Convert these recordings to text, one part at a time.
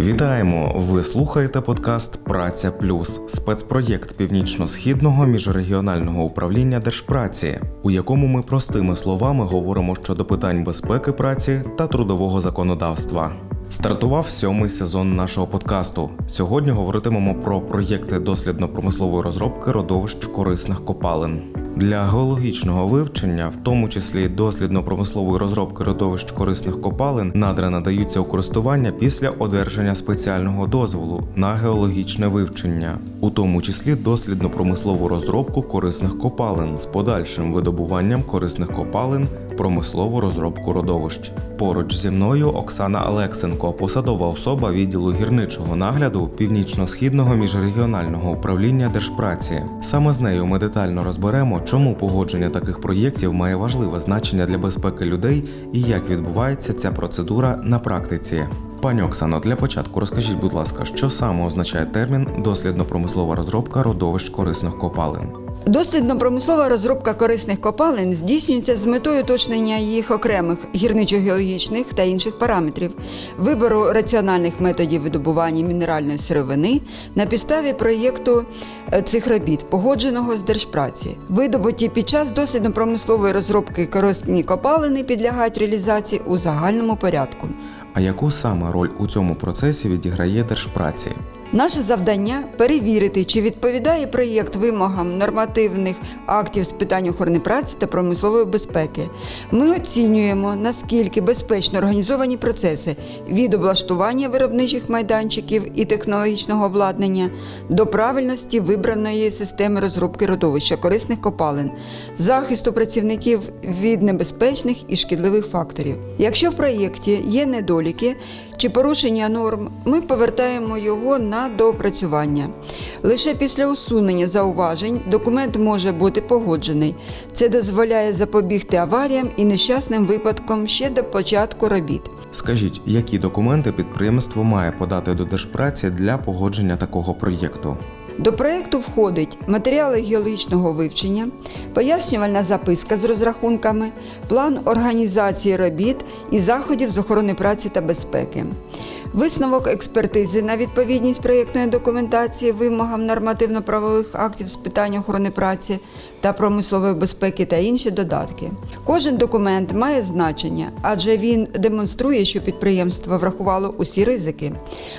Вітаємо! Ви слухаєте подкаст Праця Плюс спецпроєкт північно-східного міжрегіонального управління Держпраці, у якому ми простими словами говоримо щодо питань безпеки праці та трудового законодавства. Стартував сьомий сезон нашого подкасту. Сьогодні говоритимемо про проєкти дослідно-промислової розробки родовищ корисних копалин. Для геологічного вивчення, в тому числі дослідно-промислової розробки родовищ корисних копалин, надра надаються у користування після одержання спеціального дозволу на геологічне вивчення, у тому числі дослідно-промислову розробку корисних копалин з подальшим видобуванням корисних копалин, промислову розробку родовищ. Поруч зі мною Оксана Олексенко, посадова особа відділу гірничого нагляду Північно-східного міжрегіонального управління Держпраці. Саме з нею ми детально розберемо, чому погодження таких проєктів має важливе значення для безпеки людей і як відбувається ця процедура на практиці. Пані Оксано, для початку розкажіть, будь ласка, що саме означає термін дослідно-промислова розробка родовищ корисних копалин. Дослідно-промислова розробка корисних копалин здійснюється з метою уточнення їх окремих гірничо-геологічних та інших параметрів, вибору раціональних методів видобування мінеральної сировини на підставі проєкту е, цих робіт, погодженого з Держпраці. Видобуті під час дослідно-промислової розробки корисні копалини підлягають реалізації у загальному порядку. А яку саме роль у цьому процесі відіграє Держпраці? Наше завдання перевірити, чи відповідає проєкт вимогам нормативних актів з питань охорони праці та промислової безпеки. Ми оцінюємо, наскільки безпечно організовані процеси від облаштування виробничих майданчиків і технологічного обладнання до правильності вибраної системи розробки родовища корисних копалин, захисту працівників від небезпечних і шкідливих факторів. Якщо в проєкті є недоліки чи порушення норм, ми повертаємо його на доопрацювання. Лише після усунення зауважень документ може бути погоджений. Це дозволяє запобігти аваріям і нещасним випадкам ще до початку робіт. Скажіть, які документи підприємство має подати до Держпраці для погодження такого проєкту? До проєкту входить матеріали геологічного вивчення, пояснювальна записка з розрахунками, план організації робіт і заходів з охорони праці та безпеки. Висновок експертизи на відповідність проєктної документації вимогам нормативно-правових актів з питань охорони праці та промислової безпеки та інші додатки. Кожен документ має значення, адже він демонструє, що підприємство врахувало усі ризики.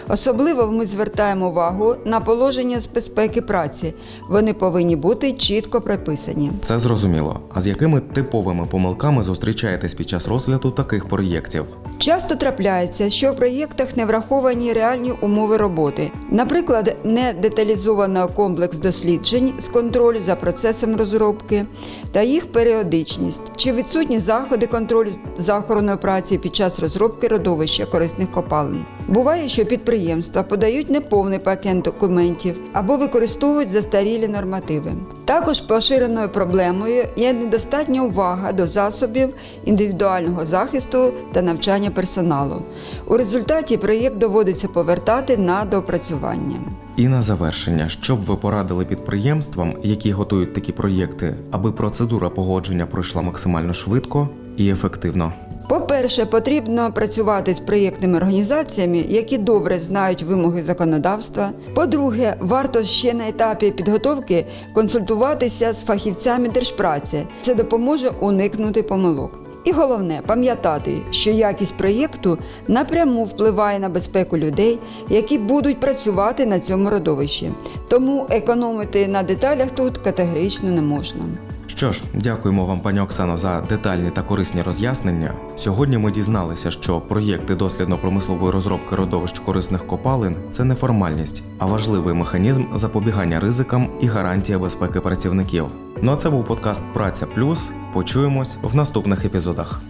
Особливо ми звертаємо увагу на положення з безпеки праці. Вони повинні бути чітко прописані. Це зрозуміло. А з якими типовими помилками зустрічаєтесь під час розгляду таких проєктів? Часто трапляється, що в проєктах не враховані реальні умови роботи, наприклад, не деталізовано комплекс досліджень з контролю за процесом розробки та їх періодичність, чи відсутні заходи контролю за охороною праці під час розробки родовища корисних копалин. Буває, що підприємства подають неповний пакет документів або використовують застарілі нормативи. Також поширеною проблемою є недостатня увага до засобів індивідуального захисту та навчання персоналу. У результаті проєкт доводиться повертати на доопрацювання. І на завершення, що б ви порадили підприємствам, які готують такі проєкти, аби процедура погодження пройшла максимально швидко і ефективно? По-перше, потрібно працювати з проєктними організаціями, які добре знають вимоги законодавства. По-друге, варто ще на етапі підготовки консультуватися з фахівцями держпраці. Це допоможе уникнути помилок. І головне пам'ятати, що якість проєкту напряму впливає на безпеку людей, які будуть працювати на цьому родовищі. Тому економити на деталях тут категорично не можна. Що ж, дякуємо вам, пані Оксано, за детальні та корисні роз'яснення. Сьогодні ми дізналися, що проєкти дослідно-промислової розробки родовищ корисних копалин це не формальність, а важливий механізм запобігання ризикам і гарантія безпеки працівників. Ну а це був подкаст Праця Плюс. Почуємось в наступних епізодах.